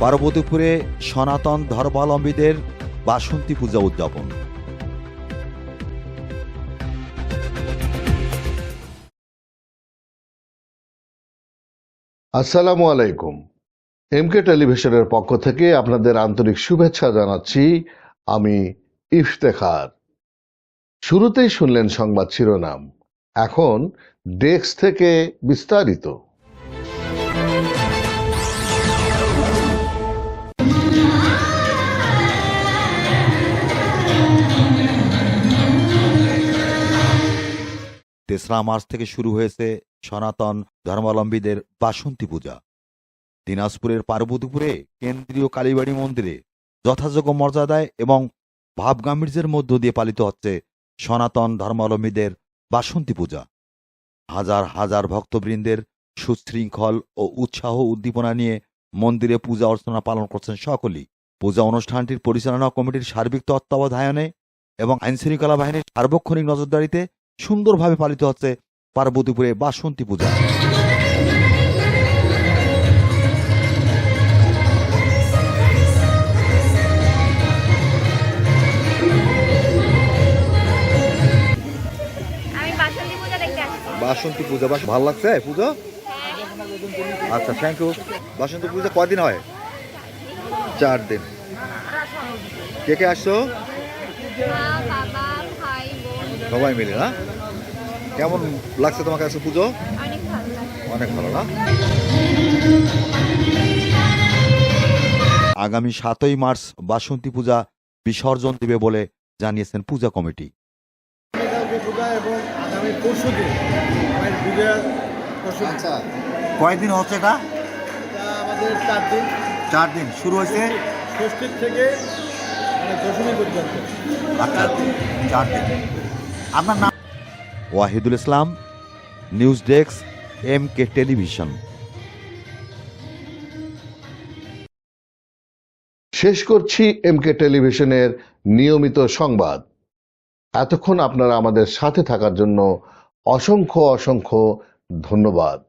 পার্বতীপুরে সনাতন ধর্মাবলম্বীদের বাসন্তী পূজা উদযাপন। আসসালামু আলাইকুম। এমকে টেলিভিশনের পক্ষ থেকে আপনাদের আন্তরিক শুভেচ্ছা জানাচ্ছি আমি ইফতেখার। শুরুতেই শুনলেন সংবাদ শিরোনাম। এখন ডেস্ক থেকে বিস্তারিত। তেসরা মার্চ থেকে শুরু হয়েছে সনাতন ধর্মাবলম্বীদের বাসন্তী পূজা। দিনাজপুরের পার্বতীপুরে কেন্দ্রীয় কালীবাড়ি মন্দিরে যথাযোগ্য মর্যাদায় এবং ভাবগাম্ভীর্যের মধ্য দিয়ে পালিত হচ্ছে সনাতন ধর্মাবলম্বীদের বাসন্তী পূজা। হাজার হাজার ভক্তবৃন্দের সুশৃঙ্খল ও উৎসাহ উদ্দীপনা নিয়ে মন্দিরে পূজা অর্চনা পালন করছেন সকলেই। পূজা অনুষ্ঠানটির পরিচালনা কমিটির সার্বিক তত্ত্বাবধায়নে এবং আইনশৃঙ্খলা বাহিনীর সার্বক্ষণিক নজরদারিতে সুন্দরভাবে পালিত হচ্ছে পার্বতীপুরে বাসন্তী পূজা। বাসন্তী পূজা দেখতে আসছি। বাসন্তী পূজা বাস ভালো লাগছে পুজো? আচ্ছা থ্যাংক ইউ বাসন্তী পূজা কয়দিন হয়? চার দিন। কে কে আসছো? সবাই মিলে না কেমন লাগছে তোমার কাছে পুজো? অনেক ভালো লাগে অনেক ভালো না? আগামী সাতই মার্চ বাসন্তী পূজা বিসর্জন দিবে বলে জানিয়েছেন পূজা কমিটি। এবং আগামী পরশু দিন। আচ্ছা কয়দিন হচ্ছে এটা? এটা আমাদের চার দিন। চার দিন শুরু হয়েছে? ষষ্ঠীর থেকে মানে দশমী পর্যন্ত। আচ্ছা চার দিন। আপনার নাম? Wahidul Islam news desk M K television. শেষ করছি এম কে টেলিভিশনের নিয়মিত সংবাদ। এতক্ষণ আপনারা আমাদের সাথে থাকার জন্য অসংখ্য অসংখ্য ধন্যবাদ।